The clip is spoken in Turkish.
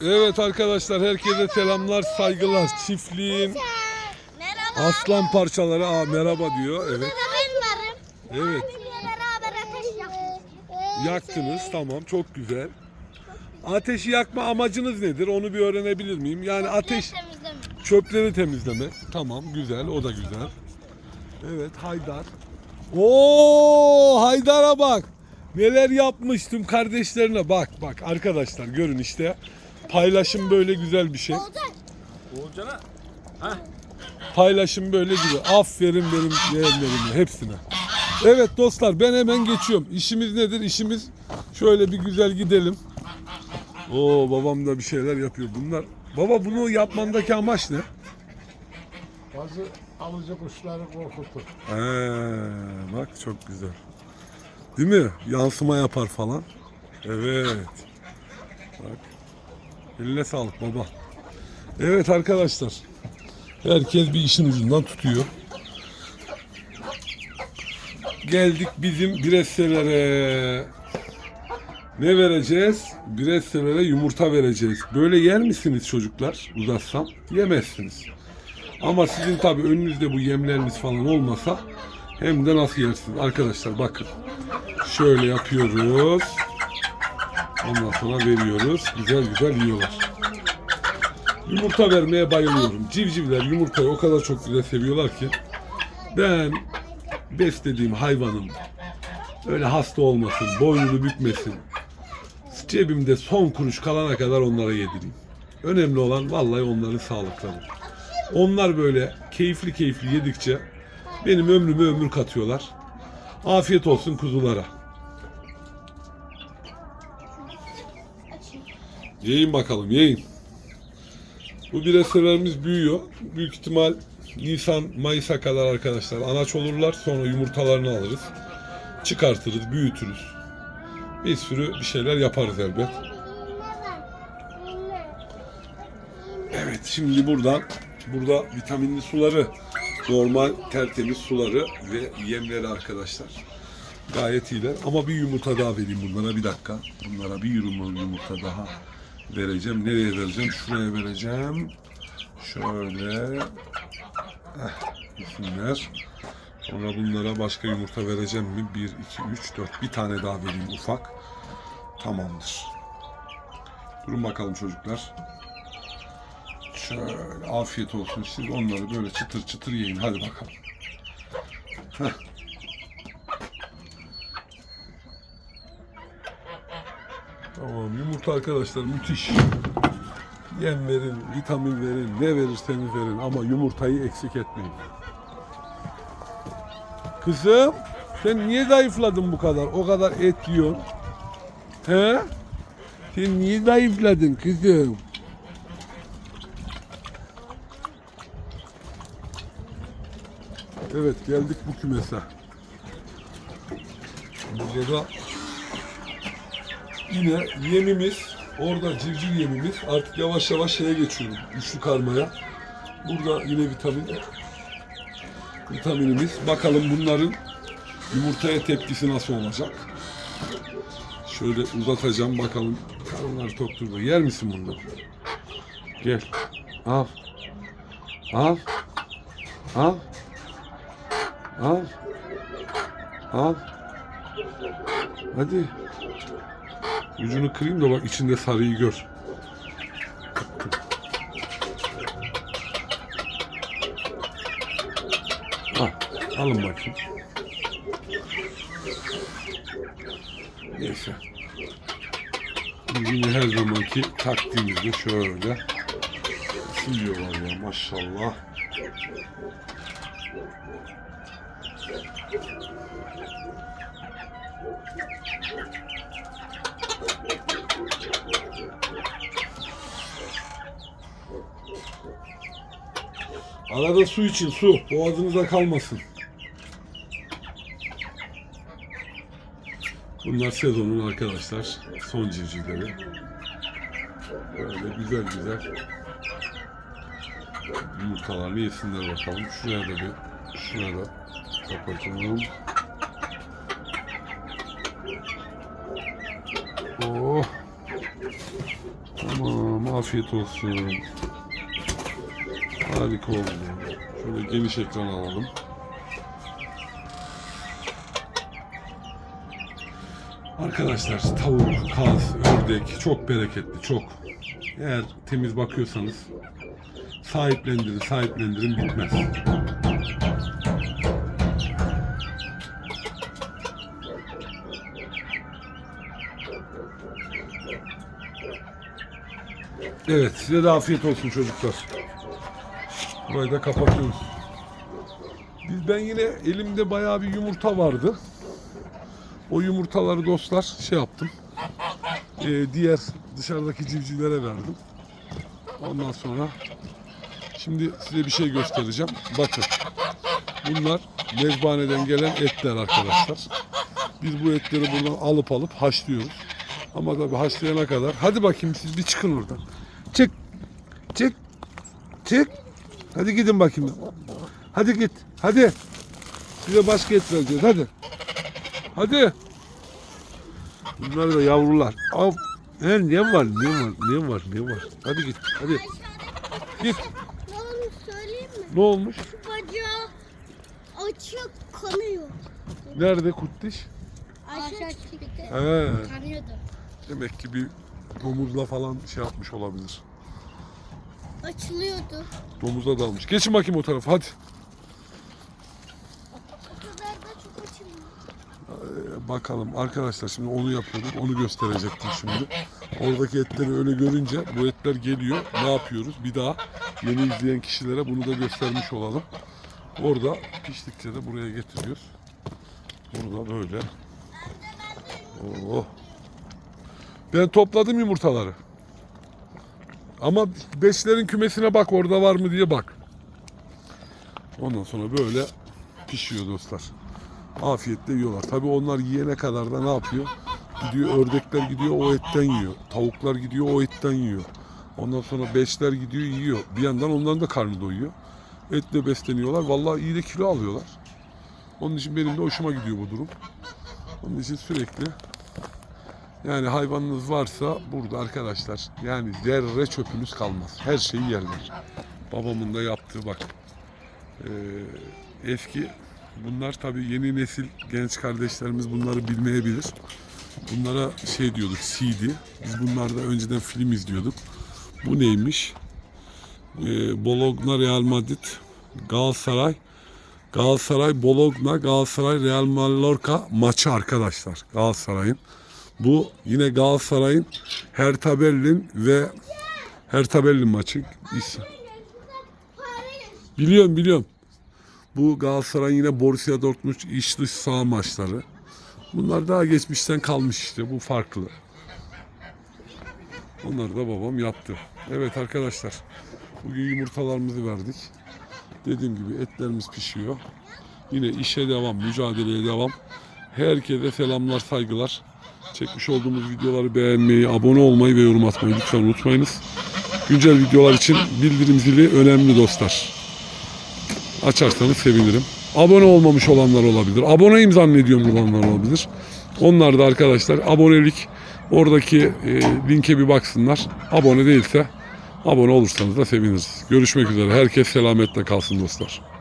Evet arkadaşlar herkese selamlar, saygılar. Çiftliğin Merhaba. aslan parçaları. Aa, merhaba diyor. Evet. Evet. Yaktınız. Tamam. Çok güzel. Ateşi yakma amacınız nedir? Onu bir öğrenebilir miyim? Yani ateş çöpleri temizlemek. Tamam. Güzel. O da güzel. Evet. Haydar. Oo, Haydar'a bak. Neler yapmıştım kardeşlerine. Bak bak arkadaşlar görün işte. Paylaşım böyle güzel bir şey. Oğulcan'a. Paylaşım böyle gibi. Aferin benim yeğenlerime hepsine. Evet dostlar ben hemen geçiyorum. İşimiz nedir? İşimiz şöyle bir güzel gidelim. Oo babam da bir şeyler yapıyor. Bunlar Baba bunu yapmandaki amaç ne? Bazı alıcı kuşları korkutur. Ee, bak çok güzel. Değil mi? Yansıma yapar falan. Evet. Bak. Eline sağlık baba. Evet arkadaşlar. Herkes bir işin ucundan tutuyor. Geldik bizim Bresselere. Ne vereceğiz? Bresselere yumurta vereceğiz. Böyle yer misiniz çocuklar? Uzatsam. Yemezsiniz. Ama sizin tabii önünüzde bu yemleriniz falan olmasa hem de nasıl yersiniz? Arkadaşlar bakın. Şöyle yapıyoruz. Ondan sonra veriyoruz. Güzel güzel yiyorlar. Yumurta vermeye bayılıyorum. Civcivler yumurtayı o kadar çok güzel seviyorlar ki ben beslediğim hayvanın öyle hasta olmasın, boynunu bükmesin. Cebimde son kuruş kalana kadar onlara yedireyim. Önemli olan vallahi onların sağlıkları. Onlar böyle keyifli keyifli yedikçe benim ömrüme ömür katıyorlar. Afiyet olsun kuzulara. Yiyin bakalım yiyin. Bu bireselerimiz büyüyor. Büyük ihtimal Nisan Mayıs'a kadar arkadaşlar anaç olurlar. Sonra yumurtalarını alırız. Çıkartırız, büyütürüz. Bir sürü bir şeyler yaparız elbet. Evet şimdi buradan burada vitaminli suları, normal tertemiz suları ve yemleri arkadaşlar. Gayet iyiler ama bir yumurta daha vereyim bunlara bir dakika. Bunlara bir yumurta, daha vereceğim. Nereye vereceğim? Şuraya vereceğim. Şöyle. Heh, yesinler. Sonra bunlara başka yumurta vereceğim mi? 1, 2, 3, 4. Bir tane daha vereyim ufak. Tamamdır. Durun bakalım çocuklar. Şöyle afiyet olsun. Siz onları böyle çıtır çıtır yiyin. Hadi bakalım. Heh. Tamam yumurta arkadaşlar müthiş. Yem verin, vitamin verin, ne verirseniz verin ama yumurtayı eksik etmeyin. Kızım sen niye zayıfladın bu kadar? O kadar et yiyorsun. He? Sen niye zayıfladın kızım? Evet geldik bu kümese. Burada da yine yemimiz, orada civciv yemimiz. Artık yavaş yavaş şeye geçiyorum. Üçlü karmaya. Burada yine vitamin vitaminimiz. Bakalım bunların yumurtaya tepkisi nasıl olacak. Şöyle uzatacağım bakalım. Karınlar toktur mu? Yer misin bundan? Gel. Al. Al. Al. Al. Al. Hadi. Ucunu kırayım da bak içinde sarıyı gör. Al. Alın bakayım. Neyse. Yine her zamanki taktiğimizde şöyle siliyorlar ya maşallah. Arada su için su. Boğazınıza kalmasın. Bunlar sezonun arkadaşlar son civcivleri. Böyle güzel güzel yumurtalarını yesinler bakalım. Şuraya da bir şuraya da kapatalım. Oh. Tamam afiyet olsun. Harika oldu. Şöyle geniş ekran alalım. Arkadaşlar tavuk, kaz, ördek çok bereketli, çok. Eğer temiz bakıyorsanız sahiplendirin, sahiplendirin bitmez. Evet, size de afiyet olsun çocuklar. Burayı da kapatıyoruz. Biz ben yine elimde bayağı bir yumurta vardı. O yumurtaları dostlar şey yaptım. Ee, diğer dışarıdaki civcivlere verdim. Ondan sonra şimdi size bir şey göstereceğim. Bakın. Bunlar mezbaneden gelen etler arkadaşlar. Biz bu etleri buradan alıp alıp haşlıyoruz. Ama tabii haşlayana kadar. Hadi bakayım siz bir çıkın oradan. Çık. Çık. Çık. Hadi gidin bakayım. Hadi git. Hadi. Size başka et vereceğiz. Hadi. Hadi. Bunlar da yavrular. Al. He, ne var? Ne var? Ne var? Ne var? Hadi git. Hadi. Git. Ne olmuş söyleyeyim mi? Ne olmuş? Şu bacağı açık kanıyor. Nerede kuttiş? Aşağı çıktı. He. Kanıyordu. Demek ki bir domuzla falan şey yapmış olabilir. Açılıyordu. Domuza dalmış. Geçin bakayım o tarafa hadi. O kadar da çok açılmıyor. Ee, Bakalım arkadaşlar şimdi onu yapıyorduk. Onu gösterecektim şimdi. Oradaki etleri öyle görünce bu etler geliyor. Ne yapıyoruz? Bir daha yeni izleyen kişilere bunu da göstermiş olalım. Orada piştikçe de buraya getiriyoruz. Burada böyle. Oh. Ben topladım yumurtaları. Ama beşlerin kümesine bak orada var mı diye bak. Ondan sonra böyle pişiyor dostlar. Afiyetle yiyorlar. Tabi onlar yiyene kadar da ne yapıyor? Gidiyor ördekler gidiyor o etten yiyor. Tavuklar gidiyor o etten yiyor. Ondan sonra beşler gidiyor yiyor. Bir yandan onların da karnı doyuyor. Etle besleniyorlar. Vallahi iyi de kilo alıyorlar. Onun için benim de hoşuma gidiyor bu durum. Onun için sürekli yani hayvanınız varsa burada arkadaşlar yani zerre çöpünüz kalmaz. Her şeyi yerler. Babamın da yaptığı bak. Ee, eski bunlar tabii yeni nesil genç kardeşlerimiz bunları bilmeyebilir. Bunlara şey diyorduk CD. Biz bunlarda önceden film izliyorduk. Bu neymiş? Ee, Bologna Real Madrid Galatasaray Galatasaray Bologna Galatasaray Real Mallorca maçı arkadaşlar Galatasaray'ın. Bu yine Galatasaray'ın Hertha Berlin ve Hertha Berlin maçı. Biliyorum biliyorum. Bu Galatasaray yine Borussia Dortmund iç dış saha maçları. Bunlar daha geçmişten kalmış işte. Bu farklı. Onları da babam yaptı. Evet arkadaşlar. Bugün yumurtalarımızı verdik. Dediğim gibi etlerimiz pişiyor. Yine işe devam, mücadeleye devam. Herkese selamlar, saygılar. Çekmiş olduğumuz videoları beğenmeyi, abone olmayı ve yorum atmayı lütfen unutmayınız. Güncel videolar için bildirim zili önemli dostlar. Açarsanız sevinirim. Abone olmamış olanlar olabilir. Aboneyim zannediyorum olanlar olabilir. Onlar da arkadaşlar abonelik oradaki e, linke bir baksınlar. Abone değilse abone olursanız da seviniriz. Görüşmek üzere. Herkes selametle kalsın dostlar.